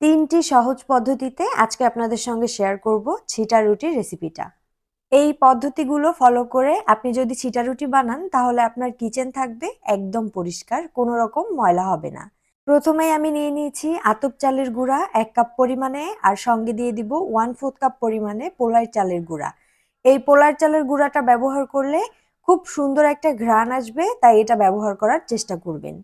তিনটি সহজ পদ্ধতিতে আজকে আপনাদের সঙ্গে শেয়ার করব ছিটা রুটির রেসিপিটা এই পদ্ধতিগুলো ফলো করে আপনি যদি ছিটা রুটি বানান, তাহলে আপনার কিচেন থাকবে একদম পরিষ্কার, কোনো রকম ময়লা হবে না। প্রথমেই আমি নিয়ে নিয়েছি আতপ চালের গুঁড়া এক কাপ পরিমাণে, আর সঙ্গে দিয়ে দিব ওয়ান ফোর্থ কাপ পরিমাণে পোলার চালের গুঁড়া। এই পোলার চালের গুঁড়াটা ব্যবহার করলে খুব সুন্দর একটা ঘ্রাণ আসবে, তাই এটা ব্যবহার করার চেষ্টা করবেন।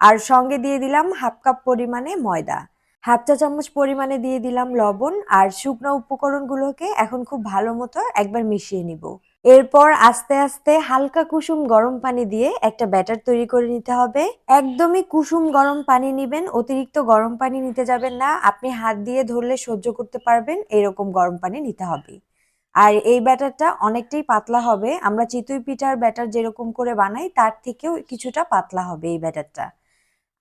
আর সঙ্গে দিয়ে দিলাম হাফ কাপ পরিমাণে ময়দা। হাফ চা চামচ পরিমাণে দিয়ে দিলাম লবণ আর শুকনো উপকরণগুলোকে এখন খুব ভালো মতো একবার মিশিয়ে নিব। এরপর আস্তে আস্তে হালকা কুসুম গরম পানি দিয়ে একটা ব্যাটার তৈরি করে নিতে হবে। একদমই কুসুম গরম পানি নিবেন, অতিরিক্ত গরম পানি নিতে যাবেন না, আপনি হাত দিয়ে ধরলে সহ্য করতে পারবেন, এরকম গরম পানি নিতে হবে। আর এই ব্যাটারটা অনেকটাই পাতলা হবে, আমরা চিতই পিঠার ব্যাটার যেরকম করে বানাই, তার থেকেও কিছুটা পাতলা হবে এই ব্যাটারটা।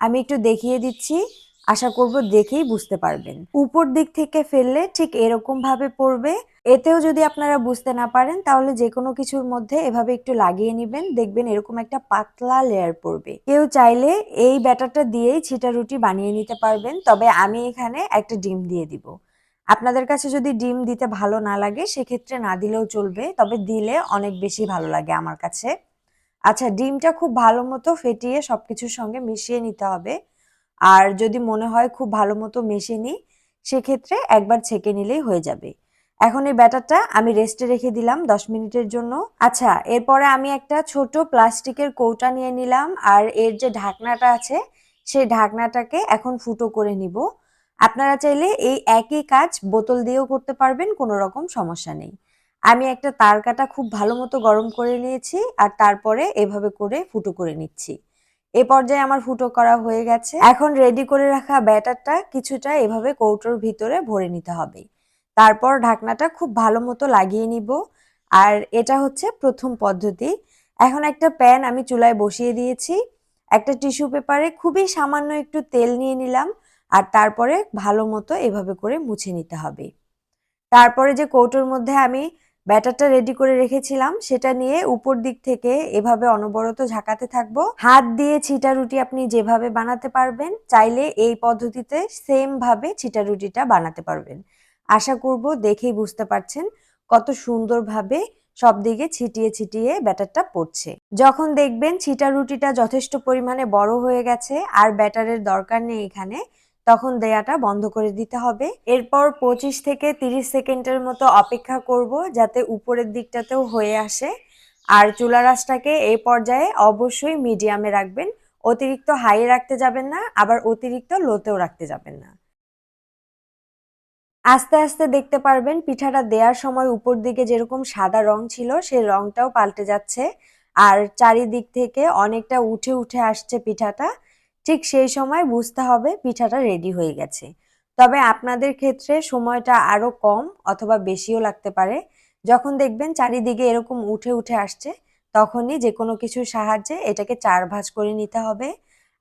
আমি একটু দেখিয়ে দিচ্ছি আশা করব দেখেই বুঝতে পারবেন। উপর দিক থেকে ফেললে ঠিক এরকম ভাবে পড়বে। এতেও যদি আপনারা বুঝতে না পারেন, তাহলে যে কোনো কিছুর মধ্যে এভাবে একটু লাগিয়ে নেবেন, দেখবেন এরকম একটা পাতলা লেয়ার পড়বে। কেউ চাইলে এই ব্যাটারটা দিয়েই ছিটা রুটি বানিয়ে নিতে পারবেন, তবে আমি এখানে একটা ডিম দিয়ে দিব। আপনাদের কাছে যদি ডিম দিতে ভালো না লাগে, সেক্ষেত্রে না দিলেও চলবে, তবে দিলে অনেক বেশি ভালো লাগে আমার কাছে। আচ্ছা ডিমটা খুব ভালো মতো ফেটিয়ে সবকিছুর সঙ্গে মিশিয়ে নিতে হবে। আর যদি মনে হয় খুব ভালো মতো মেশে সেক্ষেত্রে একবার ছেঁকে নিলেই হয়ে যাবে। এখন এই ব্যাটারটা আমি রেস্টে রেখে দিলাম দশ মিনিটের জন্য। আচ্ছা এরপরে আমি একটা ছোট প্লাস্টিকের কৌটা নিয়ে নিলাম আর এর যে ঢাকনাটা আছে, সেই ঢাকনাটাকে এখন ফুটো করে নিব। আপনারা চাইলে এই একই কাজ বোতল দিয়েও করতে পারবেন, কোনো রকম সমস্যা নেই। আমি একটা তার কাটা খুব ভালো মতো গরম করে নিয়েছি আর তারপরে এভাবে করে ফুটো করে নিচ্ছি। এ পর্যায়ে আমার ফুটো করা হয়ে গেছে। এখন রেডি করে রাখা ব্যাটারটা কিছুটা এভাবে কৌটোর ভিতরে ভরে নিতে হবে। তারপর ঢাকনাটা খুব ভালো মতো লাগিয়ে নিব। আর এটা হচ্ছে প্রথম পদ্ধতি। এখন একটা প্যান আমি চুলায় বসিয়ে দিয়েছি। একটা টিস্যু পেপারে খুবই সামান্য একটু তেল নিয়ে নিলাম। আর তারপরে ভালো মতো এভাবে করে মুছে নিতে হবে। তারপরে যে কৌটোর মধ্যে আমি ব্যাটারটা রেডি করে রেখেছিলাম, সেটা নিয়ে উপর দিক থেকে এভাবে অনবরত ঝাঁকাতে থাকব। হাত দিয়ে ছিটা রুটি আপনি যেভাবে বানাতে পারবেন, চাইলে এই পদ্ধতিতে সেম ভাবে ছিটা রুটিটা বানাতে পারবেন। আশা করব দেখেই বুঝতে পারছেন কত সুন্দরভাবে সব দিকে ছিটিয়ে ছিটিয়ে ব্যাটারটা পড়ছে। যখন দেখবেন ছিটা রুটিটা যথেষ্ট পরিমাণে বড় হয়ে গেছে আর ব্যাটারের দরকার নেই এখানে তখন দেয়াটা বন্ধ করে দিতে হবে। এরপর পঁচিশ থেকে তিরিশ সেকেন্ডের মতো অপেক্ষা করব যাতে উপরের দিকটাতেও হয়ে আসে। আর চুলা রাসটাকে এই পর্যায়ে অবশ্যই মিডিয়ামে রাখবেন। অতিরিক্ত হাই রাখতে যাবেন না, আবার অতিরিক্ত লোতেও রাখতে যাবেন না। আস্তে আস্তে দেখতে পারবেন পিঠাটা দেওয়ার সময় উপর দিকে যেরকম সাদা রং ছিল, সেই রংটাও পাল্টে যাচ্ছে। আর চারিদিক থেকে অনেকটা উঠে উঠে আসছে পিঠাটা। ঠিক সেই সময় বুঝতে হবে পিঠাটা রেডি হয়ে গেছে। তবে আপনাদের ক্ষেত্রে সময়টা আরও কম অথবা বেশিও লাগতে পারে। যখন দেখবেন চারিদিকে এরকম উঠে উঠে আসছে, তখনই যে কোনো কিছুর সাহায্যে এটাকে চার ভাজ করে নিতে হবে।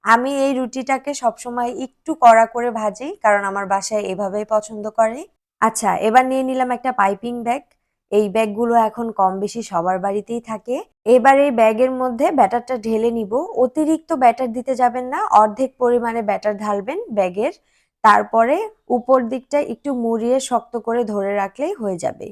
আমি এই রুটিটাকে সবসময় একটু কড়া করে ভাজি, কারণ আমার বাসায় এভাবেই পছন্দ করে। আচ্ছা এবার নিয়ে নিলাম একটা পাইপিং ব্যাগ এই ব্যাগগুলো এখন কম বেশি সবার বাড়িতেই থাকে। এবার এই ব্যাগের মধ্যে ব্যাটারটা ঢেলে নিব। অতিরিক্ত ব্যাটার দিতে যাবেন না, অর্ধেক পরিমাণে ব্যাটার ঢালবেন ব্যাগের। তারপরে উপর দিকটা একটু মুড়িয়ে শক্ত করে ধরে রাখলেই হয়ে যাবে।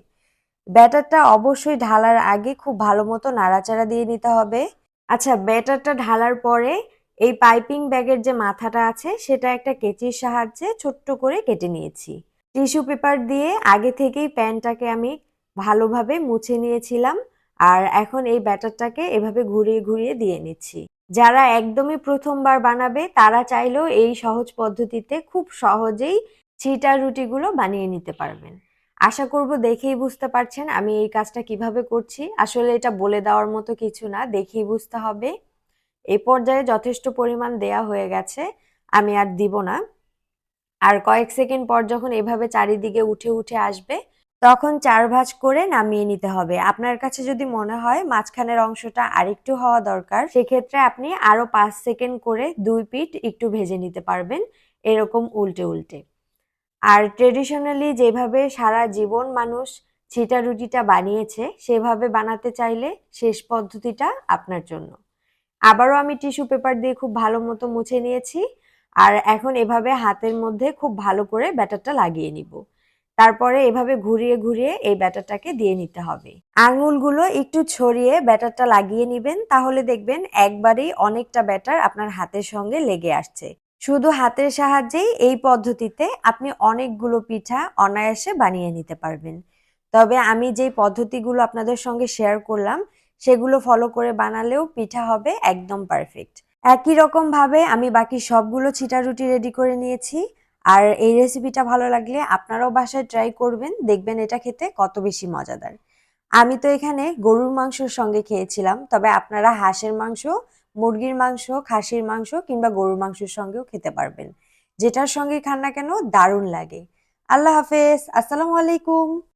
ব্যাটারটা অবশ্যই ঢালার আগে খুব ভালো মতো নাড়াচাড়া দিয়ে নিতে হবে। আচ্ছা ব্যাটারটা ঢালার পরে এই পাইপিং ব্যাগের যে মাথাটা আছে, সেটা একটা কেচির সাহায্যে ছোট্ট করে কেটে নিয়েছি। টিস্যু পেপার দিয়ে আগে থেকেই প্যানটাকে আমি ভালোভাবে মুছে নিয়েছিলাম। আর এখন এই ব্যাটারটাকে এভাবে ঘুরিয়ে ঘুরিয়ে দিয়ে নিচ্ছি। যারা একদমই প্রথমবার বানাবে, তারা চাইলেও এই সহজ পদ্ধতিতে খুব সহজেই চিটা রুটিগুলো বানিয়ে নিতে পারবেন। আশা করব দেখেই বুঝতে পারছেন আমি এই কাজটা কীভাবে করছি। আসলে এটা বলে দেওয়ার মতো কিছু না, দেখেই বুঝতে হবে। এ পর্যায়ে যথেষ্ট পরিমাণ দেয়া হয়ে গেছে, আমি আর দিব না। আর কয়েক সেকেন্ড পর যখন এভাবে চারিদিকে উঠে উঠে আসবে তখন চার ভাঁজ করে নামিয়ে নিতে হবে। আপনার কাছে যদি মনে হয় মাঝখানের অংশটা আরেকটু হওয়া দরকার, সেক্ষেত্রে আপনি আরও পাঁচ সেকেন্ড করে দুই পিঠ একটু ভেজে নিতে পারবেন, এরকম উল্টে উল্টে। আর ট্রেডিশনালি যেভাবে সারা জীবন মানুষ ছিটা রুটিটা বানিয়েছে, সেভাবে বানাতে চাইলে শেষ পদ্ধতিটা আপনার জন্য। আবারও আমি টিস্যু পেপার দিয়ে খুব ভালো মতো মুছে নিয়েছি, আর এখন এভাবে হাতের মধ্যে খুব ভালো করে ব্যাটারটা লাগিয়ে নিব। তারপরে এভাবে ঘুরিয়ে ঘুরিয়ে এই ব্যাটারটাকে দিয়ে নিতে হবে। আঙুলগুলো একটু ছড়িয়ে ব্যাটারটা লাগিয়ে নেবেন, তাহলে দেখবেন একবারেই অনেকটা ব্যাটার আপনার হাতের সঙ্গে লেগে আসছে। শুধু হাতের সাহায্যেই এই পদ্ধতিতে আপনি অনেকগুলো পিঠা অনায়াসে বানিয়ে নিতে পারবেন। তবে আমি যেই পদ্ধতিগুলো আপনাদের সঙ্গে শেয়ার করলাম, সেগুলো ফলো করে বানালেও পিঠা হবে একদম পারফেক্ট একই রকম ভাবে আমি বাকি সবগুলো ছিটা রুটি রেডি করে নিয়েছি। আর এই রেসিপিটা ভালো লাগলে আপনারাও বাসায় ট্রাই করবেন, দেখবেন এটা খেতে কত বেশি মজাদার। আমি তো এখানে গরুর মাংসর সঙ্গে খেয়েছিলাম, তবে আপনারা হাঁসের মাংস, মুরগির মাংস, খাসির মাংস কিংবা গরুর মাংসের সঙ্গেও খেতে পারবেন। যেটার সঙ্গে খান না কেন, দারুণ লাগে। আল্লাহ হাফেজ, আসসালামু আলাইকুম।